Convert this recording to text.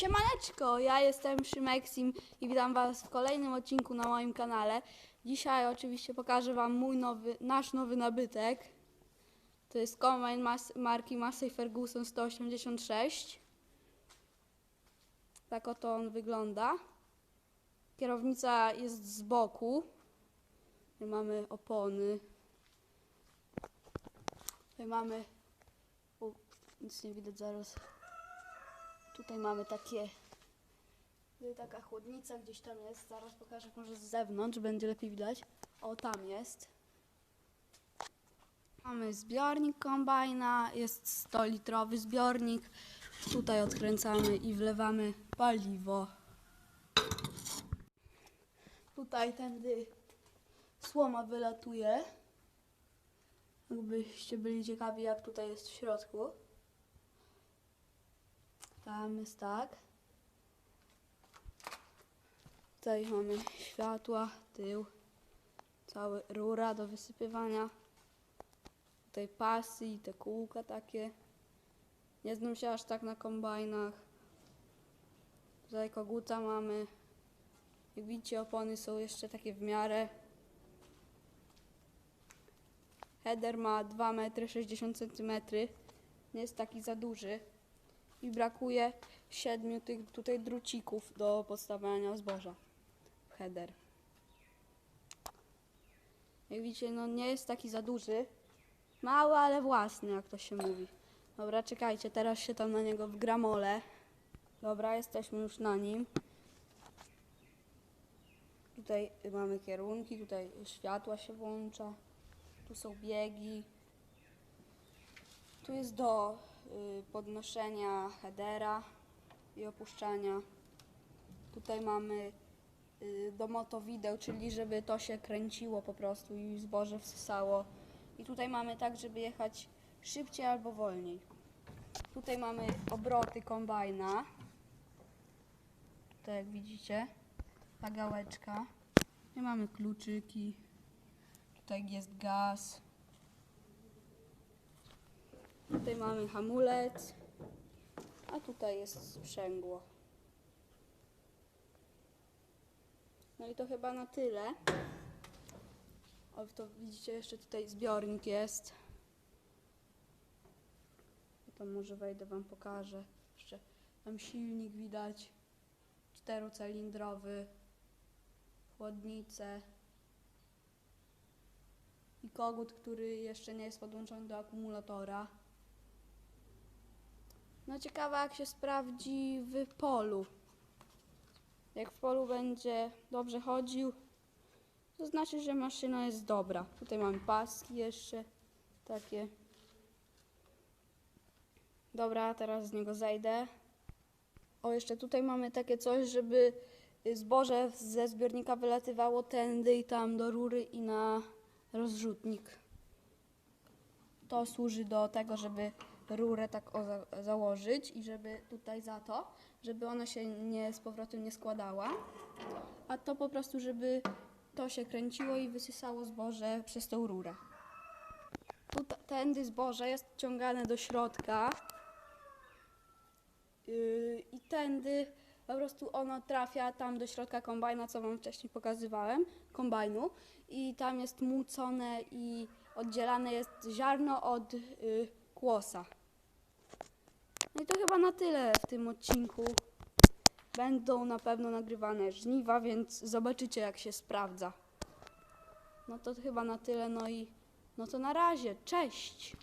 Siemaneczko, ja jestem Szymeksim i witam Was w kolejnym odcinku na moim kanale. Dzisiaj oczywiście pokażę Wam mój nowy, nasz nowy nabytek. To jest kombajn mas, marki Massey Ferguson 186. Tak oto on wygląda. Kierownica jest z boku. Tutaj mamy opony. Tutaj mamy... U, nic nie widać zaraz. Tutaj mamy takie. Tutaj taka chłodnica gdzieś tam jest. Zaraz pokażę może z zewnątrz, będzie lepiej widać. O, tam jest. Mamy zbiornik kombajna, jest 100 litrowy zbiornik. Tutaj odkręcamy i wlewamy paliwo. Tutaj tędy słoma wylatuje. Jakbyście byli ciekawi, jak tutaj jest w środku. Tam jest tak. Tutaj mamy światła, tył, całe rura do wysypywania. Tutaj pasy i te kółka takie. Nie znam się aż tak na kombajnach. Tutaj koguta mamy. Jak widzicie opony są jeszcze takie w miarę. Header ma 2,60 m. Nie jest taki za duży i brakuje siedmiu tych tutaj drucików do podstawiania zboża w header. Jak widzicie, no nie jest taki za duży. Mały, ale własny, jak to się mówi. Dobra, czekajcie, teraz się tam na niego wgramolę. Dobra, jesteśmy już na nim. Tutaj mamy kierunki, tutaj światła się włącza. Tu są biegi. Tu jest do podnoszenia headera i opuszczania. Tutaj mamy y, do motowideł, czyli żeby to się kręciło po prostu i zboże wsysało. I tutaj mamy tak, żeby jechać szybciej albo wolniej. Tutaj mamy obroty kombajna. Tak jak widzicie, ta gałeczka. Tutaj mamy kluczyki. Tutaj jest gaz. Tutaj mamy hamulec, a tutaj jest sprzęgło. No i to chyba na tyle. O, to widzicie, jeszcze tutaj zbiornik jest. Tam może wejdę, wam pokażę. Jeszcze tam silnik widać. Czterocylindrowy. Chłodnice. I kogut, który jeszcze nie jest podłączony do akumulatora. No ciekawe jak się sprawdzi w polu. Jak w polu będzie dobrze chodził, to znaczy, że maszyna jest dobra. Tutaj mamy paski jeszcze takie. Dobra, teraz z niego zejdę. O, jeszcze tutaj mamy takie coś, żeby zboże ze zbiornika wylatywało tędy i tam do rury i na rozrzutnik. To służy do tego, żeby rurę tak o, za, założyć i żeby tutaj za to, żeby ona się nie z powrotem nie składała. A to po prostu, żeby to się kręciło i wysysało zboże przez tą rurę. Tędy zboże jest ciągane do środka yy, i tędy po prostu ono trafia tam do środka kombajna, co wam wcześniej pokazywałem, kombajnu i tam jest mucone i oddzielane jest ziarno od yy, kłosa. No i to chyba na tyle w tym odcinku. Będą na pewno nagrywane żniwa, więc zobaczycie jak się sprawdza. No to chyba na tyle, no i no to na razie, cześć!